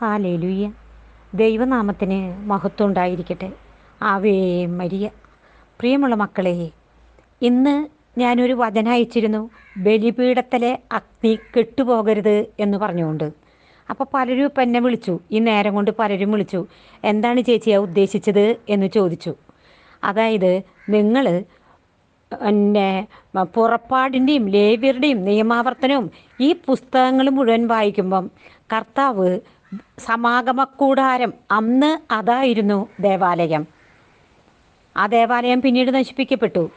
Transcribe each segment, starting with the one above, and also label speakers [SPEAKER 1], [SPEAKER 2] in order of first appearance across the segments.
[SPEAKER 1] Hallelujah ദൈവനാമത്തിന് മഹത്വം ഉണ്ടായിരിക്കട്ടെ ആവേ മരിയ. പ്രിയമുള്ള മക്കളെ ഇന്ന് ഞാനൊരു വചന അയച്ചിരുന്നു. ബലിപീഠത്തിലെ അഗ്നി കെട്ടുപോകരുത് എന്ന് പറഞ്ഞുകൊണ്ട്. അപ്പോൾ പലരും ഇപ്പം എന്നെ വിളിച്ചു. ഈ നേരം കൊണ്ട് പലരും വിളിച്ചു. എന്താണ് ചേച്ചിയാ ഉദ്ദേശിച്ചത് എന്ന് ചോദിച്ചു. അതായത് നിങ്ങൾ പിന്നെ പുറപ്പാടിന്റെയും ലേവ്യരുടെയും നിയമാവർത്തനവും ഈ പുസ്തകങ്ങൾ മുഴുവൻ വായിക്കുമ്പം കർത്താവ് സമാഗമക്കൂടാരം അന്ന് അതായിരുന്നു ദേവാലയം. ആ ദേവാലയം പിന്നീട് നശിപ്പിക്കപ്പെട്ടു.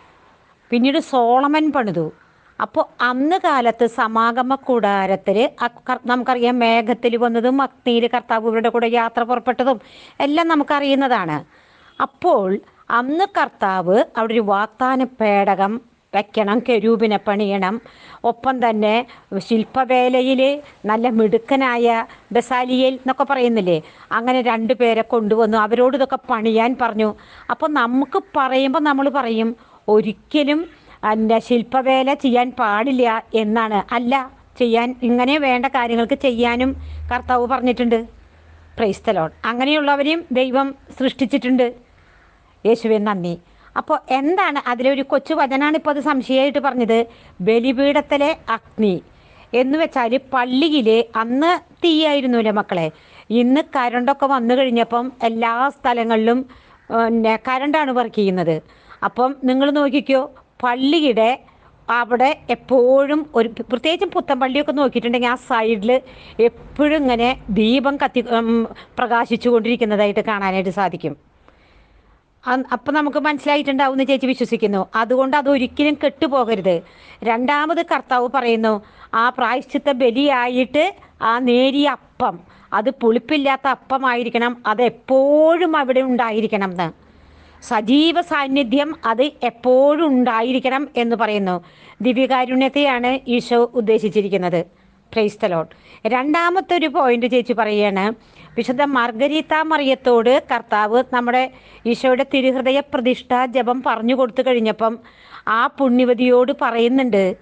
[SPEAKER 1] പിന്നീട് സോളമൻ പണിതു. അപ്പോൾ അന്ന് കാലത്ത് സമാഗമ കൂടാരത്തിൽ നമുക്കറിയാം മേഘത്തിൽ വന്നതും അഗ്നിയിൽ കർത്താവ് ഇവരുടെ കൂടെ യാത്ര പുറപ്പെട്ടതും എല്ലാം നമുക്കറിയുന്നതാണ്. അപ്പോൾ അന്ന് കർത്താവ് അവിടെ ഒരു വാഗ്ദാന പേടകം വെക്കണം കെരൂപിനെ പണിയണം. ഒപ്പം തന്നെ ശില്പവേലയിൽ നല്ല മിടുക്കനായ ബസാലിയൽ എന്നൊക്കെ പറയുന്നില്ലേ? അങ്ങനെ രണ്ടു പേരെ കൊണ്ടുവന്നു. അവരോട് ഇതൊക്കെ പണിയാൻ പറഞ്ഞു. അപ്പോൾ നമുക്ക് പറയുമ്പോൾ നമ്മൾ പറയും ഒരിക്കലും എന്റെ ശില്പവേല ചെയ്യാൻ പാടില്ല എന്നാണ്. അല്ല ചെയ്യാൻ ഇങ്ങനെ വേണ്ട കാര്യങ്ങൾക്ക് ചെയ്യാനും കർത്താവ് പറഞ്ഞിട്ടുണ്ട്. പ്രൈസ്തലോൺ അങ്ങനെയുള്ളവരെയും ദൈവം സൃഷ്ടിച്ചിട്ടുണ്ട്. യേശുവെ നന്ദി. അപ്പോൾ എന്താണ് അതിലൊരു കൊച്ചു വചനാണ് ഇപ്പോൾ അത് സംശയമായിട്ട് പറഞ്ഞത്? ബലിപീഠത്തിലെ അഗ്നി. എന്ന് വെച്ചാൽ പള്ളിയിൽ അന്ന് തീയായിരുന്നുല്ലേ മക്കളെ? ഇന്ന് കരണ്ടൊക്കെ വന്നു കഴിഞ്ഞപ്പം എല്ലാ സ്ഥലങ്ങളിലും പിന്നെ കരണ്ടാണ് വർക്ക് ചെയ്യുന്നത്. അപ്പം നിങ്ങൾ നോക്കിക്കോ പള്ളിയുടെ അവിടെ എപ്പോഴും ഒരു പ്രത്യേകിച്ചും പുത്തമ്പള്ളിയൊക്കെ നോക്കിയിട്ടുണ്ടെങ്കിൽ ആ സൈഡിൽ എപ്പോഴും ഇങ്ങനെ ദീപം കത്തി പ്രകാശിച്ചു കൊണ്ടിരിക്കുന്നതായിട്ട് കാണാനായിട്ട് സാധിക്കും. അപ്പം നമുക്ക് മനസ്സിലായിട്ടുണ്ടാവും ചേച്ചി വിശ്വസിക്കുന്നു. അതുകൊണ്ട് അത് ഒരിക്കലും കെട്ടുപോകരുത്. രണ്ടാമത് കർത്താവ് പറയുന്നു ആ പ്രായശ്ചിത്ത ബലിയായിട്ട് ആ നേരിയ അപ്പം അത് പുളിപ്പില്ലാത്ത അപ്പമായിരിക്കണം അത് എപ്പോഴും അവിടെ ഉണ്ടായിരിക്കണം എന്ന് സജീവ സാന്നിധ്യം അത് എപ്പോഴും ഉണ്ടായിരിക്കണം എന്ന് പറയുന്നു. ദിവ്യകാരുണ്യത്തെയാണ് ഈശോ ഉദ്ദേശിച്ചിരിക്കുന്നത്. ക്രൈസ്തലോട്ട് രണ്ടാമത്തെ ഒരു പോയിന്റ് ചേച്ചി പറയുകയാണ് വിശുദ്ധ മാർഗരീത്ത മറിയത്തോട് കർത്താവ് നമ്മുടെ ഈശോയുടെ തിരുഹൃദയ പ്രതിഷ്ഠ ജപം പറഞ്ഞു കൊടുത്തു കഴിഞ്ഞപ്പം ആ പുണ്യവതിയോട് പറയുന്നുണ്ട്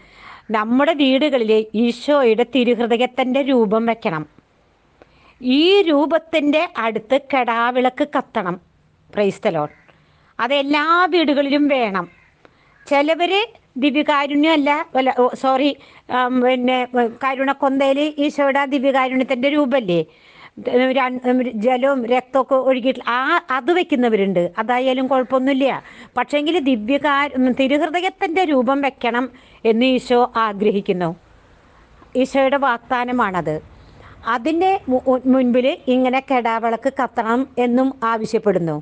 [SPEAKER 1] നമ്മുടെ വീടുകളിൽ ഈശോയുടെ തിരുഹൃദയത്തിന്റെ രൂപം വെക്കണം. ഈ രൂപത്തിന്റെ അടുത്ത് കെടാവിളക്ക് കത്തണം. പ്രൈസ്തലോൺ അത് എല്ലാ വീടുകളിലും വേണം. ചിലവർ ദിവ്യകാരുണ്യമല്ല അല്ല സോറി പിന്നെ കരുണക്കൊന്തയിൽ ഈശോയുടെ ദിവ്യകാരുണ്യത്തിന്റെ രൂപല്ലേ? ജലവും രക്തമൊക്കെ ഒഴുകിയിട്ട് ആ അത് വെക്കുന്നവരുണ്ട്. അതായാലും കുഴപ്പമൊന്നുമില്ല. പക്ഷേങ്കിൽ ദിവ്യകാ തിരുഹൃദയത്തിന്റെ രൂപം വെക്കണം എന്ന് ഈശോ ആഗ്രഹിക്കുന്നു. ഈശോയുടെ വാഗ്ദാനമാണത്. അതിന്റെ മുൻപിൽ ഇങ്ങനെ കെടാവിളക്ക് കത്തണം എന്നും ആവശ്യപ്പെടുന്നു.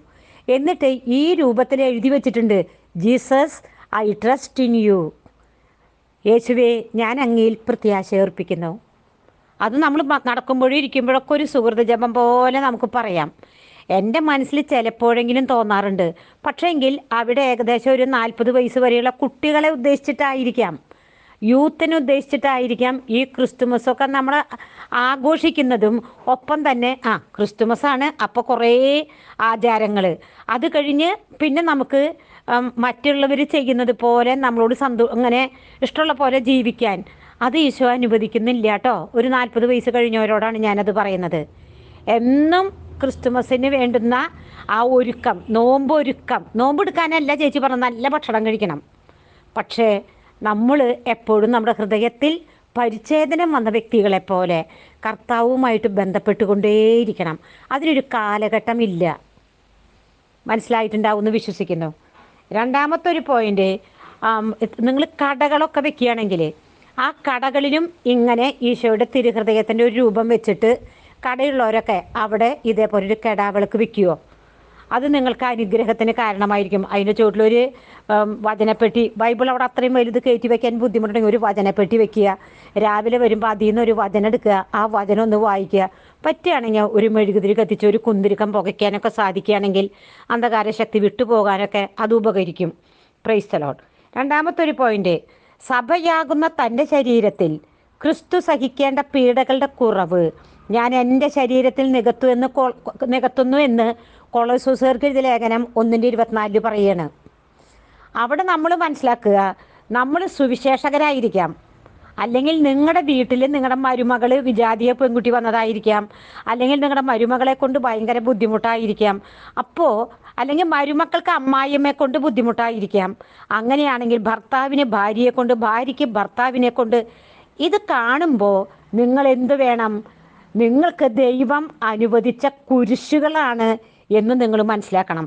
[SPEAKER 1] എന്നിട്ട് ഈ രൂപത്തിൽ എഴുതി വച്ചിട്ടുണ്ട് Jesus I trust in you. യേശുവേ ഞാൻ അങ്ങയിൽ പ്രത്യാശ ഏർപ്പിക്കുന്നു. അത് നമ്മൾ നടക്കുമ്പോഴും ഇരിക്കുമ്പോഴൊക്കെ ഒരു സുഹൃത്ത് ജപം പോലെ നമുക്ക് പറയാം. എന്റെ മനസ്സിൽ ചിലപ്പോഴെങ്കിലും തോന്നാറുണ്ട്. പക്ഷേങ്കിൽ അവിടെ ഏകദേശം ഒരു നാൽപ്പത് വയസ്സ് വരെയുള്ള കുട്ടികളെ ഉദ്ദേശിച്ചിട്ടായിരിക്കാം. യൂത്തിനെ ഉദ്ദേശിച്ചിട്ടായിരിക്കാം ഈ ക്രിസ്തുമസൊക്കെ നമ്മൾ ആഘോഷിക്കുന്നതും. ഒപ്പം തന്നെ ആ ക്രിസ്തുമസാണ് അപ്പോൾ കുറേ ആചാരങ്ങൾ അത് കഴിഞ്ഞ് പിന്നെ നമുക്ക് മറ്റുള്ളവർ ചെയ്യുന്നത് പോലെ നമ്മളോട് സന്തോ അങ്ങനെ ഇഷ്ടമുള്ള പോലെ ജീവിക്കാൻ. അത് ഈശോ അനുവദിക്കുന്നില്ല കേട്ടോ ഒരു നാൽപ്പത് വയസ്സ് കഴിഞ്ഞവരോടാണ് ഞാനത് പറയുന്നത്. എന്നും ക്രിസ്തുമസിന് വേണ്ടുന്ന ആ ഒരുക്കം നോമ്പ് ഒരുക്കം നോമ്പെടുക്കാനല്ല ചേച്ചി പറഞ്ഞ നല്ല ഭക്ഷണം കഴിക്കണം. പക്ഷേ നമ്മൾ എപ്പോഴും നമ്മുടെ ഹൃദയത്തിൽ പരിച്ഛേദനം വന്ന വ്യക്തികളെ പോലെ കർത്താവുമായിട്ട് ബന്ധപ്പെട്ടുകൊണ്ടേയിരിക്കണം. അതിനൊരു കാലഘട്ടമില്ല മനസ്സിലായിട്ടുണ്ടാവുമെന്ന് വിശ്വസിക്കുന്നു. രണ്ടാമത്തെ ഒരു പോയിന്റ് നിങ്ങൾ കടകളൊക്കെ വെക്കുകയാണെങ്കിൽ ആ കടകളിലും ഇങ്ങനെ ഈശോയുടെ തിരുഹൃദയത്തിന്റെ ഒരു രൂപം വെച്ചിട്ട് കടയുള്ളവരൊക്കെ അവിടെ ഇതേപോലെ ഒരു കെടാവിളക്ക് വിൽക്കുമോ അത് നിങ്ങൾക്ക് അനുഗ്രഹത്തിന് കാരണമായിരിക്കും. അതിന്റെ ചുവട്ടിലൊരു വചനപ്പെട്ടി ബൈബിൾ അവിടെ അത്രയും വലുത് കയറ്റി വെക്കാൻ ബുദ്ധിമുട്ടുണ്ടെങ്കിൽ ഒരു വചനപ്പെട്ടി വെക്കുക. രാവിലെ വരുമ്പോൾ അതിൽ നിന്ന് ഒരു വചനം എടുക്കുക. ആ വചനം ഒന്ന് വായിക്കുക. പറ്റുകയാണെങ്കിൽ ഒരു മെഴുകുതിരി കത്തിച്ച് ഒരു കുന്തിരിക്കം പുകയ്ക്കാനൊക്കെ സാധിക്കുകയാണെങ്കിൽ അന്ധകാര ശക്തി വിട്ടുപോകാനൊക്കെ അത് ഉപകരിക്കും. പ്രൈസ്തലോൺ രണ്ടാമത്തെ ഒരു പോയിന്റ് സഭയാകുന്ന തന്റെ ശരീരത്തിൽ ക്രിസ്തു സഹിക്കേണ്ട പീഡകളുടെ കുറവ്. ഞാൻ എന്റെ ശരീരത്തിൽ നികത്തു എന്ന് നികത്തുന്നു എന്ന് കൊളോസൂസേർക്ക് എഴുതിയ ലേഖനം ഒന്നിന്റെ ഇരുപത്തിനാലിൽ പറയാണ്. അവിടെ നമ്മൾ മനസ്സിലാക്കുക നമ്മൾ സുവിശേഷകരായിരിക്കാം. അല്ലെങ്കിൽ നിങ്ങളുടെ വീട്ടിൽ നിങ്ങളുടെ മരുമകൾ വിജാതീയ പെൺകുട്ടി വന്നതായിരിക്കാം. അല്ലെങ്കിൽ നിങ്ങളുടെ മരുമകളെ കൊണ്ട് ഭയങ്കര ബുദ്ധിമുട്ടായിരിക്കാം. അപ്പോൾ അല്ലെങ്കിൽ മരുമക്കൾക്ക് അമ്മായിയമ്മയെ കൊണ്ട് ബുദ്ധിമുട്ടായിരിക്കാം. അങ്ങനെയാണെങ്കിൽ ഭർത്താവിന് ഭാര്യയെ കൊണ്ട് ഭാര്യയ്ക്ക് ഭർത്താവിനെ കൊണ്ട് ഇത് കാണുമ്പോൾ നിങ്ങൾ എന്ത് വേണം? നിങ്ങൾക്ക് ദൈവം അനുവദിച്ച കുരിശുകളാണ് എന്ന് നിങ്ങൾ മനസ്സിലാക്കണം.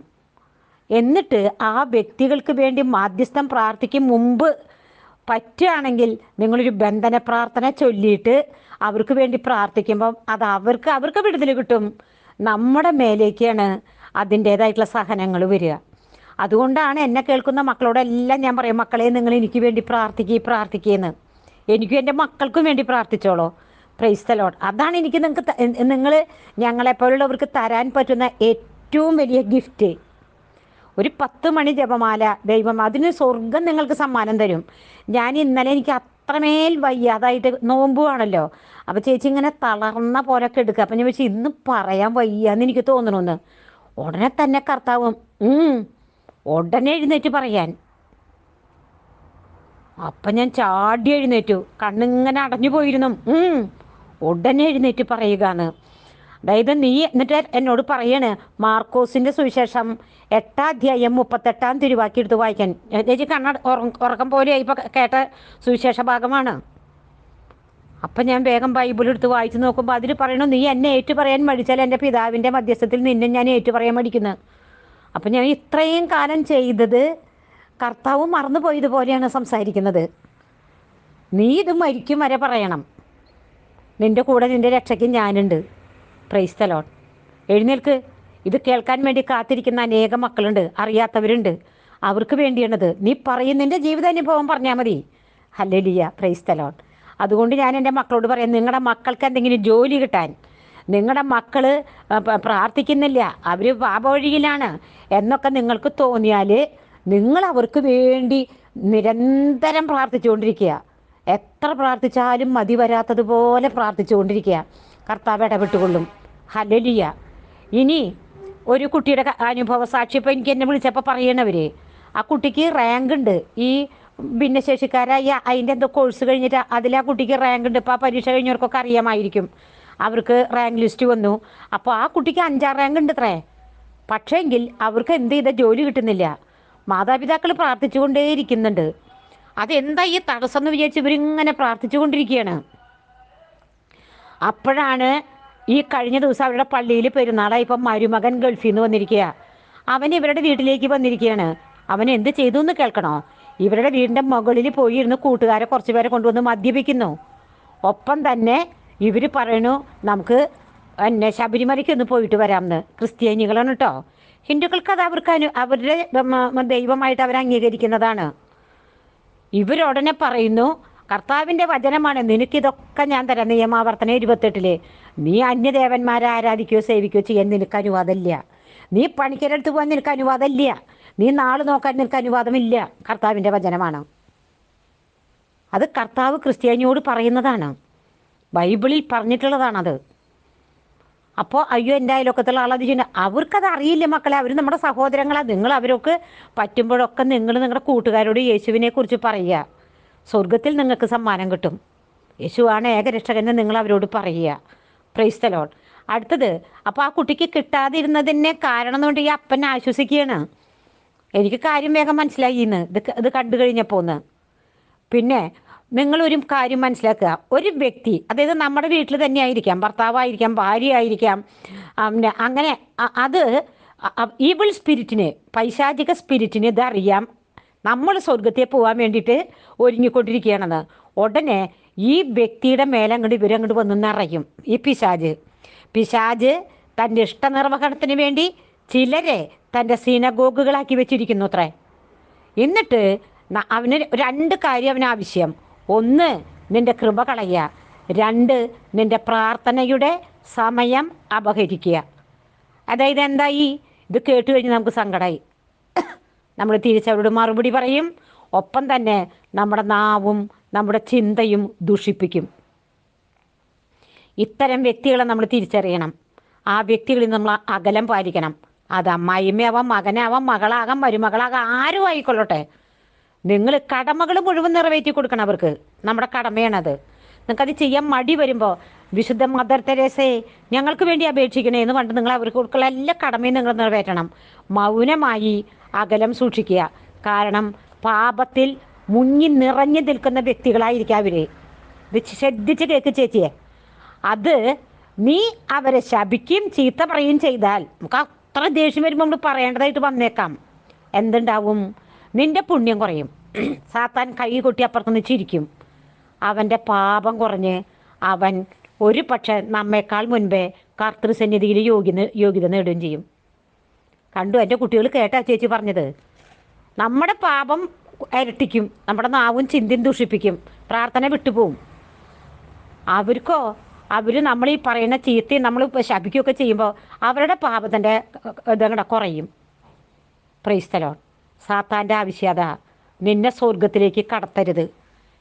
[SPEAKER 1] എന്നിട്ട് ആ വ്യക്തികൾക്ക് വേണ്ടി മാധ്യസ്ഥം പ്രാർത്ഥിക്കും മുമ്പ് പറ്റുകയാണെങ്കിൽ നിങ്ങളൊരു ബന്ധന പ്രാർത്ഥന ചൊല്ലിയിട്ട് അവർക്ക് വേണ്ടി പ്രാർത്ഥിക്കുമ്പം അത് അവർക്ക് അവർക്ക് വിടുതൽ കിട്ടും. നമ്മുടെ മേലേക്കാണ് അതിന്റേതായിട്ടുള്ള സഹനങ്ങൾ വരിക. അതുകൊണ്ടാണ് എന്നെ കേൾക്കുന്ന മക്കളോടെല്ലാം ഞാൻ പറയും മക്കളെ നിങ്ങൾ എനിക്ക് വേണ്ടി പ്രാർത്ഥിക്കുക പ്രാർത്ഥിക്കുകയെന്ന് എനിക്കും എന്റെ മക്കൾക്കും വേണ്ടി പ്രാർത്ഥിച്ചോളോ. പ്രൈസ് തലോട്ട് അതാണ് എനിക്ക് നിങ്ങൾക്ക് നിങ്ങൾ ഞങ്ങളെപ്പോലുള്ളവർക്ക് തരാൻ പറ്റുന്ന ഏറ്റവും വലിയ ഗിഫ്റ്റ് ഒരു പത്ത് മണി ജപമാല ദൈവം അതിന് സ്വർഗം നിങ്ങൾക്ക് സമ്മാനം തരും. ഞാൻ ഇന്നലെ എനിക്ക് അത്രമേൽ വയ്യ. അതായിട്ട് നോമ്പുവാണല്ലോ അപ്പോൾ ചേച്ചി ഇങ്ങനെ തളർന്ന പോലൊക്കെ എടുക്കുക. അപ്പം ഞാൻ വെച്ചാൽ ഇന്ന് പറയാൻ വയ്യാന്ന് എനിക്ക് തോന്നണമെന്ന് ഉടനെ തന്നെ കർത്താവും "ഉം, ഉടനെ എഴുന്നേറ്റ് പറയാൻ. അപ്പം ഞാൻ ചാടി എഴുന്നേറ്റു. കണ്ണിങ്ങനെ അടഞ്ഞു പോയിരുന്നു. ഉടനെ എഴുന്നേറ്റ് പറയുകയാണ്. അതായത് നീ എന്നിട്ട് എന്നോട് പറയാണ്. മാർക്കോസിന്റെ സുവിശേഷം എട്ടാം അധ്യായം മുപ്പത്തെട്ടാം തിരുവാക്കി എടുത്ത് വായിക്കാൻ. ചേച്ചി കണ്ണ ഉറക്കം പോലെ ഇപ്പൊ കേട്ട സുവിശേഷ ഭാഗമാണ്. അപ്പം ഞാൻ വേഗം ബൈബിൾ എടുത്ത് വായിച്ചു നോക്കുമ്പോൾ അതിൽ പറയണു നീ എന്നെ ഏറ്റു പറയാൻ മടിച്ചാൽ എന്റെ പിതാവിന്റെ മധ്യസ്ഥത്തിൽ നിന്നെ ഞാൻ ഏറ്റു പറയാൻ മടിക്കുന്നത് അപ്പം ഞാൻ ഇത്രയും കാലം ചെയ്തത് കർത്താവ് മറന്നു പോയതുപോലെയാണ് സംസാരിക്കുന്നത്. നീ ഇത് മരിക്കും വരെ പറയണം. നിന്റെ കൂടെ നിന്റെ രക്ഷയ്ക്ക് ഞാനുണ്ട്. പ്രൈസ് തലോൺ എഴുന്നേൽക്ക്. ഇത് കേൾക്കാൻ വേണ്ടി കാത്തിരിക്കുന്ന അനേകം മക്കളുണ്ട്. അറിയാത്തവരുണ്ട്. അവർക്ക് വേണ്ടിയാണത്. നീ പറയുന്നതിന്റെ ജീവിതാനുഭവം പറഞ്ഞാൽ മതി. ഹല്ലലിയ പ്രൈസ് തലോൺ അതുകൊണ്ട് ഞാൻ എന്റെ മക്കളോട് പറയാം നിങ്ങളുടെ മക്കൾക്ക് എന്തെങ്കിലും ജോലി കിട്ടാൻ നിങ്ങളുടെ മക്കൾ പ്രാർത്ഥിക്കുന്നില്ല അവർ പാപവഴിയിലാണ് എന്നൊക്കെ നിങ്ങൾക്ക് തോന്നിയാൽ നിങ്ങൾ അവർക്ക് വേണ്ടി നിരന്തരം പ്രാർത്ഥിച്ചുകൊണ്ടിരിക്കുക. എത്ര പ്രാർത്ഥിച്ചാലും മതി വരാത്തതുപോലെ പ്രാർത്ഥിച്ചുകൊണ്ടിരിക്കുക. കർത്താവ് ഇടപെട്ടുകൊള്ളും. ഹലലിയ ഇനി ഒരു കുട്ടിയുടെ അനുഭവ സാക്ഷി ഇപ്പോൾ എനിക്ക് എന്നെ വിളിച്ചപ്പോൾ പറയണവർ ആ കുട്ടിക്ക് റാങ്ക് ഉണ്ട്. ഈ ഭിന്നശേഷിക്കാരായ അതിന്റെ എന്തോ കോഴ്സ് കഴിഞ്ഞിട്ട് അതിൽ ആ കുട്ടിക്ക് റാങ്ക് ഉണ്ട്. ഇപ്പോൾ ആ പരീക്ഷ കഴിഞ്ഞവർക്കൊക്കെ അറിയാമായിരിക്കും. അവർക്ക് റാങ്ക് ലിസ്റ്റ് വന്നു. അപ്പോൾ ആ കുട്ടിക്ക് അഞ്ചാറ് റാങ്ക് ഉണ്ട് അത്രേ പക്ഷേങ്കിൽ അവർക്ക് എന്ത് ചെയ്ത? ജോലി കിട്ടുന്നില്ല. മാതാപിതാക്കൾ പ്രാർത്ഥിച്ചുകൊണ്ടേയിരിക്കുന്നുണ്ട് അതെന്താ ഈ തടസ്സം എന്ന് വിചാരിച്ച് ഇവരിങ്ങനെ പ്രാർത്ഥിച്ചുകൊണ്ടിരിക്കുകയാണ് അപ്പോഴാണ് ഈ കഴിഞ്ഞ ദിവസം അവരുടെ പള്ളിയിൽ പെരുന്നാളായി ഇപ്പം മരുമകൻ ഗൾഫിൽ നിന്ന് വന്നിരിക്കുക അവൻ ഇവരുടെ വീട്ടിലേക്ക് വന്നിരിക്കുകയാണ്. അവൻ എന്ത് ചെയ്തു എന്ന് കേൾക്കണോ? ഇവരുടെ വീടിന്റെ മുകളിൽ പോയി ഇരുന്ന് കൂട്ടുകാരെ കുറച്ച് പേരെ കൊണ്ടുവന്ന് മദ്യപിക്കുന്നു. ഒപ്പം തന്നെ ഇവർ പറയണു നമുക്ക് എന്നെ ശബരിമലയ്ക്ക് ഒന്ന് പോയിട്ട് വരാമെന്ന് ക്രിസ്ത്യാനികളാണ് കേട്ടോ ഹിന്ദുക്കൾക്ക് അത് അവർക്ക് അനു അവരുടെ ദൈവമായിട്ട് അവർ അംഗീകരിക്കുന്നതാണ് ഇവരുടനെ പറയുന്നു കർത്താവിന്റെ വചനമാണ് നിനക്കിതൊക്കെ ഞാൻ തരാം. നിയമാവർത്തനം ഇരുപത്തെട്ടിൽ. നീ അന്യദേവന്മാരെ ആരാധിക്കുകയോ സേവിക്കുകയോ ചെയ്യാൻ നിനക്ക് അനുവാദമില്ല. നീ പണിക്കരടുത്ത് പോകാൻ നിനക്ക് അനുവാദമില്ല. നീ നാൾ നോക്കാൻ നിനക്ക് അനുവാദമില്ല. കർത്താവിന്റെ വചനമാണ്. അത് കർത്താവ് ക്രിസ്ത്യാനിയോട് പറയുന്നതാണ്. ബൈബിളിൽ പറഞ്ഞിട്ടുള്ളതാണത്. അപ്പോൾ അയ്യോ എന്റെ അയലൊക്കത്തുള്ള ആളത് ചെയ്യുന്നത് അവർക്കത് അറിയില്ല മക്കളെ. അവർ നമ്മുടെ സഹോദരങ്ങളാണ് നിങ്ങൾ അവരൊക്കെ പറ്റുമ്പോഴൊക്കെ നിങ്ങൾ നിങ്ങളുടെ കൂട്ടുകാരോട് യേശുവിനെ കുറിച്ച് പറയുക. സ്വർഗത്തിൽ നിങ്ങൾക്ക് സമ്മാനം കിട്ടും. യേശുവാണ് ഏകരക്ഷകൻ നിങ്ങൾ അവരോട് പറയുക. പ്രൈസ് തലോൺ അടുത്തത് അപ്പോൾ ആ കുട്ടിക്ക് കിട്ടാതിരുന്നതിനെ കാരണം കൊണ്ട് ഈ അപ്പനെ ആശ്വസിക്കുകയാണ്. എനിക്ക് കാര്യം വേഗം മനസ്സിലായി ഇന്ന്. ഇത് ഇത് കണ്ടു കഴിഞ്ഞപ്പോൾ ഒന്ന് പിന്നെ നിങ്ങളൊരു കാര്യം മനസ്സിലാക്കുക. ഒരു വ്യക്തി അതായത് നമ്മുടെ വീട്ടിൽ തന്നെ ആയിരിക്കാം ഭർത്താവായിരിക്കാം ഭാര്യ ആയിരിക്കാം അങ്ങനെ അത് ഈവിൾ സ്പിരിറ്റിന് പൈശാചിക സ്പിരിറ്റിന് ഇതറിയാം നമ്മൾ സ്വർഗത്തിൽ പോകാൻ വേണ്ടിയിട്ട് ഒരുങ്ങിക്കൊണ്ടിരിക്കുകയാണെന്ന്. ഉടനെ ഈ വ്യക്തിയുടെ മേലെ അങ്ങോട്ട് ഇവരങ്ങോട്ട് വന്ന് നിറയും ഈ പിശാജ്. പിശാജ് തന്റെ ഇഷ്ടനിർവഹണത്തിന് വേണ്ടി ചിലരെ തന്റെ സീനഗോഗുകളാക്കി വെച്ചിരിക്കുന്നു അത്രേ. എന്നിട്ട് അവന് രണ്ട് കാര്യം അവന് ആവശ്യം. ഒന്ന് നിന്റെ കൃപ കളയുക. രണ്ട് നിന്റെ പ്രാർത്ഥനയുടെ സമയം അപഹരിക്കുക. അതായത് എന്തായി? ഇത് കേട്ട് കഴിഞ്ഞ് നമുക്ക് സങ്കടമായി നമ്മൾ തിരിച്ചവരോട് മറുപടി പറയും. ഒപ്പം തന്നെ നമ്മുടെ നാവും നമ്മുടെ ചിന്തയും ദുഷിപ്പിക്കും. ഇത്തരം വ്യക്തികളെ നമ്മൾ തിരിച്ചറിയണം. ആ വ്യക്തികളിൽ നമ്മൾ അകലം പാലിക്കണം. അത് അമ്മായിമ്മയാവാം മകനാവാം മകളാകാം മരുമകളാകാം ആരും ആയിക്കൊള്ളട്ടെ നിങ്ങൾ കടമകൾ മുഴുവൻ നിറവേറ്റി കൊടുക്കണം അവർക്ക്. നമ്മുടെ കടമയാണത്. നിങ്ങൾക്കത് ചെയ്യാൻ മടി വരുമ്പോൾ വിശുദ്ധ മദർ തെരേസേ ഞങ്ങൾക്ക് വേണ്ടി അപേക്ഷിക്കണേ എന്ന് പറഞ്ഞിട്ട് നിങ്ങൾ അവർക്ക് എല്ലാ കടമയും നിങ്ങൾ നിറവേറ്റണം. മൗനമായി അകലം സൂക്ഷിക്കുക. കാരണം പാപത്തിൽ മുങ്ങി നിറഞ്ഞു നിൽക്കുന്ന വ്യക്തികളായിരിക്കും അവർ ഇത് ശ്രദ്ധിച്ച് കേൾക്ക് ചേച്ചിയെ. അത് നീ അവരെ ശപിക്കുകയും ചീത്ത പറയുകയും ചെയ്താൽ നമുക്ക് അത്ര ദേഷ്യം വരുമ്പോൾ നമ്മൾ പറയേണ്ടതായിട്ട് വന്നേക്കാം. എന്തുണ്ടാവും? നിന്റെ പുണ്യം കുറയും. സാത്താൻ കൈ കൊട്ടി അപ്പുറത്ത് നിന്ന് ചിരിക്കും. അവന്റെ പാപം കുറഞ്ഞ് അവൻ ഒരു പക്ഷെ നമ്മേക്കാൾ മുൻപേ കർത്തൃസന്നിധിയിൽ യോഗ്യത യോഗ്യത നേടുകയും ചെയ്യും. കണ്ടു? എന്റെ കുട്ടികൾ കേട്ടാ ചേച്ചി പറഞ്ഞത്. നമ്മുടെ പാപം ഇരട്ടിക്കും നമ്മുടെ നാവും ചിന്തയും ദൂഷിപ്പിക്കും പ്രാർത്ഥന വിട്ടുപോകും അവർക്കോ അവർ നമ്മൾ ഈ പറയുന്ന ചീത്തയും നമ്മൾ ശപിക്കുകയൊക്കെ ചെയ്യുമ്പോൾ അവരുടെ പാപത്തിന്റെ ഇതങ്ങടെ കുറയും. പ്രൈസ്തലോൺ സാത്താന്റെ ആവശ്യത നിന്നെ സ്വർഗത്തിലേക്ക് കടത്തരുത്.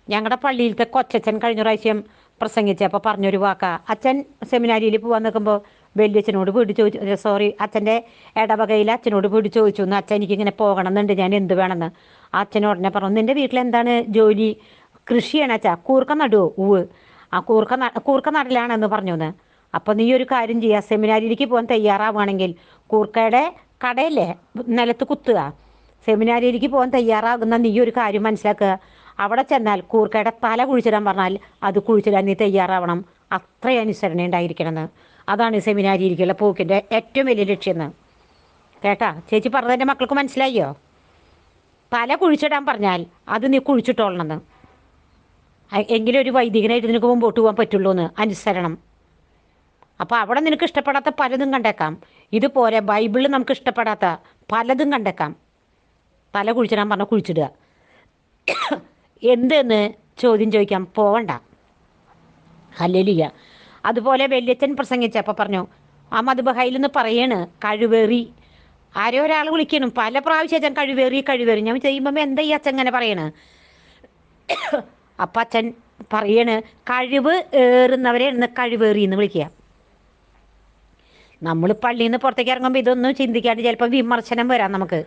[SPEAKER 1] ഞങ്ങളുടെ പള്ളിയിലത്തെ കൊച്ചച്ഛൻ കഴിഞ്ഞ പ്രാവശ്യം പ്രസംഗിച്ചപ്പോൾ പറഞ്ഞൊരു വാക്ക. അച്ഛൻ സെമിനാരിയിൽ പോകാൻ നിൽക്കുമ്പോൾ വലിയച്ഛനോട് വീട് ചോദിച്ചു സോറി അച്ഛന്റെ ഇടവകയിൽ അച്ഛനോട് വീട് ചോദിച്ചു എന്ന് അച്ഛൻ എനിക്കിങ്ങനെ പോകണം എന്നുണ്ട് ഞാൻ എന്ത് വേണമെന്ന്? അച്ഛൻ ഉടനെ പറഞ്ഞു നിന്റെ വീട്ടിൽ എന്താണ് ജോലി? കൃഷിയാണ് അച്ഛാ കൂർക്ക നടുവോ ഉവ്. ആ കൂർക്ക കൂർക്ക നടലാണെന്ന് പറഞ്ഞു എന്ന് അപ്പോൾ നീ ഒരു കാര്യം ചെയ്യുക സെമിനാരിയിലേക്ക് പോകാൻ തയ്യാറാവുകയാണെങ്കിൽ കൂർക്കയുടെ കടയല്ലേ നിലത്ത് കുത്തുക. സെമിനാരിയിലേക്ക് പോകാൻ തയ്യാറാകുന്ന നീ ഒരു കാര്യം മനസ്സിലാക്കുക. അവിടെ ചെന്നാൽ കൂർക്കയുടെ തല കുഴിച്ചിടാൻ പറഞ്ഞാൽ അത് കുഴിച്ചിടാൻ നീ തയ്യാറാവണം. അത്ര അനുസരണ ഉണ്ടായിരിക്കണമെന്ന്. അതാണ് സെമിനാരിയിരിക്കുള്ള പോക്കിന്റെ ഏറ്റവും വലിയ ലക്ഷ്യം എന്ന്. കേട്ടാ ചേച്ചി പറഞ്ഞത് എന്റെ മക്കൾക്ക് മനസ്സിലായോ തല കുഴിച്ചിടാൻ പറഞ്ഞാൽ അത് നീ കുഴിച്ചിട്ടോളണമെന്ന്. എങ്കിലും ഒരു വൈദികനായിട്ട് നിനക്ക് മുമ്പോട്ട് പോകാൻ പറ്റുള്ളൂ എന്ന് അനുസരണം. അപ്പോൾ അവിടെ നിനക്ക് ഇഷ്ടപ്പെടാത്ത പലതും കണ്ടേക്കാം. ഇതുപോലെ ബൈബിളിൽ നമുക്ക് ഇഷ്ടപ്പെടാത്ത പലതും കണ്ടേക്കാം. തല കുഴിച്ചിടാൻ പറഞ്ഞാൽ കുഴിച്ചിടുക. എന്തെന്ന് ചോദ്യം ചോദിക്കാം. പോവണ്ട. ഹല്ലേലൂയ. അതുപോലെ വല്യച്ഛൻ പ്രസംഗിച്ചപ്പോൾ പറഞ്ഞു ആ മധുബഹയിൽ നിന്ന് പറയാണ് കഴിവേറി. ആരോ ഒരാൾ വിളിക്കണം പല പ്രാവശ്യം അച്ഛൻ കഴിവേറി കഴിവേറി. ഞാൻ ചെയ്യുമ്പോൾ എന്താ ഈ അച്ഛൻ ഇങ്ങനെ പറയണ്? അപ്പം അച്ഛൻ പറയണ് കഴിവ് ഏറുന്നവരെ ഇന്ന് കഴിവേറി എന്ന് വിളിക്കുക. നമ്മൾ പള്ളിയിൽ നിന്ന് പുറത്തേക്ക് ഇറങ്ങുമ്പോൾ ഇതൊന്നും ചിന്തിക്കാണ്ട് ചിലപ്പോൾ വിമർശനം വരാം നമുക്ക്.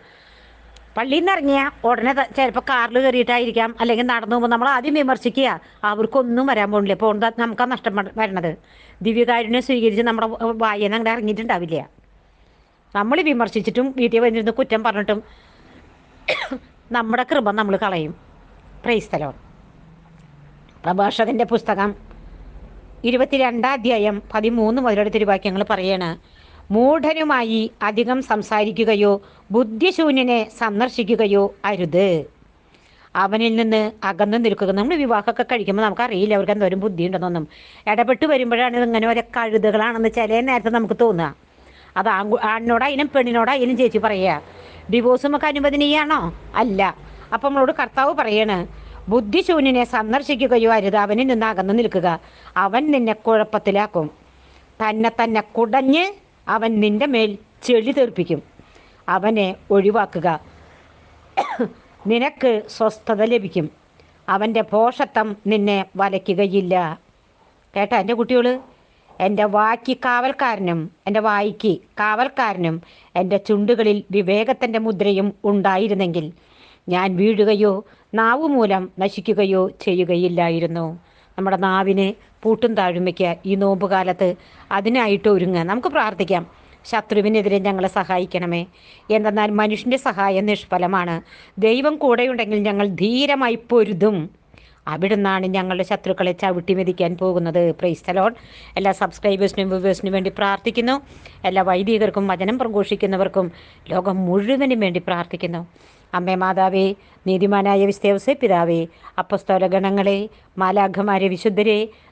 [SPEAKER 1] പള്ളിയിൽ നിന്ന് ഇറങ്ങിയ ഉടനെ ചിലപ്പോൾ കാറിൽ കയറിയിട്ടായിരിക്കാം അല്ലെങ്കിൽ നടന്നു പോകുമ്പോൾ നമ്മൾ ആദ്യം വിമർശിക്കുക. അവർക്കൊന്നും വരാൻ പോകുന്നില്ല. ഇപ്പോൾ നമുക്ക് നഷ്ടം വരണത്? ദിവ്യകാരുണ്യം സ്വീകരിച്ച് നമ്മുടെ വായന അങ്ങോട്ട് ഇറങ്ങിയിട്ടുണ്ടാവില്ല. നമ്മൾ വിമർശിച്ചിട്ടും വീട്ടിൽ വന്നിരുന്ന് കുറ്റം പറഞ്ഞിട്ടും നമ്മുടെ കൃപ നമ്മൾ കളയും. പ്രൈസ്തലോ പ്രഭാഷകന്റെ പുസ്തകം ഇരുപത്തിരണ്ടാം അധ്യായം പതിമൂന്ന് മുതലെടുത്തൊരു വാക്യങ്ങൾ പറയാണ്. മൂഢനുമായി അധികം സംസാരിക്കുകയോ ബുദ്ധിശൂന്യനെ സന്ദർശിക്കുകയോ അരുത്. അവനിൽ നിന്ന് അകന്നു നിൽക്കുക. നമ്മൾ വിവാഹമൊക്കെ കഴിക്കുമ്പോൾ നമുക്കറിയില്ല അവർക്ക് എന്തോരം ബുദ്ധിയുണ്ടെന്നൊന്നും. ഇടപെട്ട് വരുമ്പോഴാണ് ഇങ്ങനെ ഓരോ കഴുതുകളാണെന്ന് ചില നേരത്തെ നമുക്ക് തോന്നുക. അത് ആൺകു ആണിനോടായാലും പെണ്ണിനോടായാലും ചേച്ചി പറയുക. ഡിവോഴ്സ് നമുക്ക് അനുവദനീയാണോ? അല്ല. അപ്പം നമ്മളോട് കർത്താവ് പറയാണ് ബുദ്ധിശൂന്യനെ സന്ദർശിക്കുകയോ അരുത്. അവനിൽ നിന്ന് അകന്നു നിൽക്കുക. അവൻ നിന്നെ കുഴപ്പത്തിലാക്കും. തന്നെ തന്നെ കുടഞ്ഞ് അവൻ നിന്റെ മേൽ ചെളി തീർപ്പിക്കും അവനെ ഒഴിവാക്കുക. നിനക്ക് സ്വസ്ഥത ലഭിക്കും. അവന്റെ പോഷത്വം നിന്നെ വലയ്ക്കുകയില്ല. കേട്ടോ എന്റെ കുട്ടികൾ എന്റെ വാക്ക് കാവൽക്കാരനും എന്റെ വായിക്ക് കാവൽക്കാരനും എന്റെ ചുണ്ടുകളിൽ വിവേകത്തിന്റെ മുദ്രയും ഉണ്ടായിരുന്നെങ്കിൽ ഞാൻ വീഴുകയോ നാവ് മൂലം നശിക്കുകയോ ചെയ്യുകയില്ലായിരുന്നു. നമ്മുടെ നാവിന് പൂട്ടും താഴ്മയ്ക്ക് ഈ നോമ്പുകാലത്ത്. അതിനായിട്ട് ഒരുങ്ങുക നമുക്ക് പ്രാർത്ഥിക്കാം. ശത്രുവിനെതിരെ ഞങ്ങളെ സഹായിക്കണമേ. എന്തെന്നാൽ മനുഷ്യന്റെ സഹായം നിഷ്ഫലമാണ്. ദൈവം കൂടെയുണ്ടെങ്കിൽ ഞങ്ങൾ ധീരമായി പൊരുതും. അവിടുന്നാണ് ഞങ്ങളുടെ ശത്രുക്കളെ ചവിട്ടി മെതിക്കാൻ പോകുന്നത്. പ്രൈസ്തലോൺ എല്ലാ സബ്സ്ക്രൈബേഴ്സിനും വ്യൂവേഴ്സിനും വേണ്ടി പ്രാർത്ഥിക്കുന്നു. എല്ലാ വൈദികർക്കും വചനം പ്രഘോഷിക്കുന്നവർക്കും ലോകം മുഴുവനും വേണ്ടി പ്രാർത്ഥിക്കുന്നു. അമ്മേ മാതാവേ നീതിമാനായ വിസ്തേവസേ പിതാവേ അപ്പസ്തോല ഗണങ്ങളെ മാലാഖമാരെ വിശുദ്ധരെ